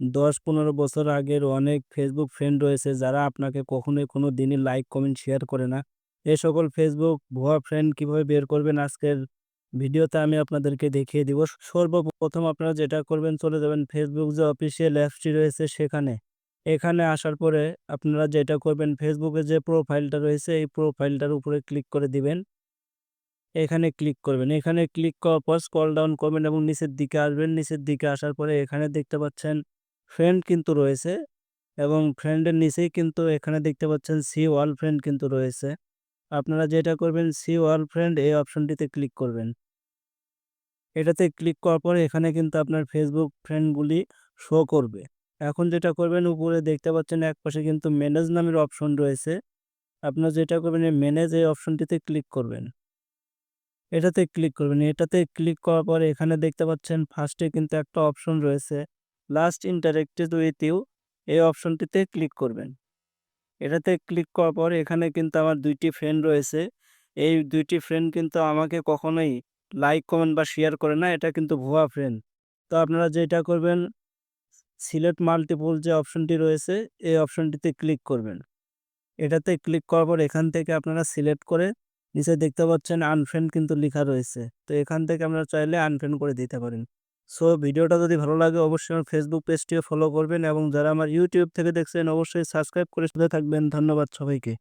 দশ পনেরো বছর আগের অনেক ফেসবুক ফ্রেন্ড রয়েছে যারা আপনাকে কখনোই কোনো দিনই লাইক কমেন্ট শেয়ার করে না। এ সকল ফেসবুক ভুয়া ফ্রেন্ড কীভাবে বের করবেন আজকের ভিডিওতে আমি আপনাদেরকে দেখিয়ে দিব। সর্বপ্রথম আপনারা যেটা করবেন, চলে যাবেন ফেসবুক যে অফিসিয়াল অ্যাপসটি রয়েছে সেখানে। এখানে আসার পরে আপনারা যেটা করবেন ফেসবুকে যে প্রোফাইলটা রয়েছে, এই প্রোফাইলটার উপরে ক্লিক করে দিবেন। এখানে ক্লিক করবেন। এখানে ক্লিক করার পর স্ক্রল ডাউন করবেন এবং নিচের দিকে আসবেন। নিচের দিকে আসার পরে এখানে দেখতে পাচ্ছেন ফ্রেন্ড কিন্তু রয়েছে এবং ফ্রেন্ডের নিচেই কিন্তু এখানে দেখতে পাচ্ছেন সি ওয়াল ফ্রেন্ড কিন্তু রয়েছে। আপনারা যেটা করবেন সি ওয়াল ফ্রেন্ড এই অপশনটিতে ক্লিক করবেন। এটাতে ক্লিক করার পরে এখানে কিন্তু আপনার ফেসবুক ফ্রেন্ডগুলি শো করবে। এখন যেটা করবেন, উপরে দেখতে পাচ্ছেন একপাশে কিন্তু ম্যানেজ নামের অপশন রয়েছে। আপনার যেটা করবেন, এই ম্যানেজ এই অপশনটিতে ক্লিক করবেন। এটাতে ক্লিক করবেন। এটাতে ক্লিক করার পরে এখানে দেখতে পাচ্ছেন ফার্স্টে কিন্তু একটা অপশন রয়েছে। লাস্ট ইন্টারেক্টেড উইথ ইউ এই অপশনটিতে ক্লিক করবেন। এটাতে ক্লিক করার পর এখানে কিন্তু আমার দুইটি ফ্রেন্ড রয়েছে। এই দুইটি ফ্রেন্ড কিন্তু আমাকে কখনোই লাইক কমেন্ট বা শেয়ার করে না, এটা কিন্তু ভুয়া ফ্রেন্ড তো আপনারা যেটা করবেন সিলেক্ট মাল্টিপল যে অপশনটি রয়েছে, এই অপশনটিতে ক্লিক করবেন। এটাতে ক্লিক করার পর এখান থেকে আপনারা সিলেক্ট করে নিচে দেখতে পাচ্ছেন আনফ্রেন্ড কিন্তু লেখা রয়েছে। তো এখান থেকে আপনারা চাইলে আনফ্রেন্ড করে দিতে পারেন। সো ভিডিওটা যদি ভালো লাগে, অবশ্যই আমার ফেসবুক পেজটিও ফলো করবেন এবং যারা আমার ইউটিউব থেকে দেখছেন, অবশ্যই সাবস্ক্রাইব করে সাথে থাকবেন। ধন্যবাদ সবাইকে।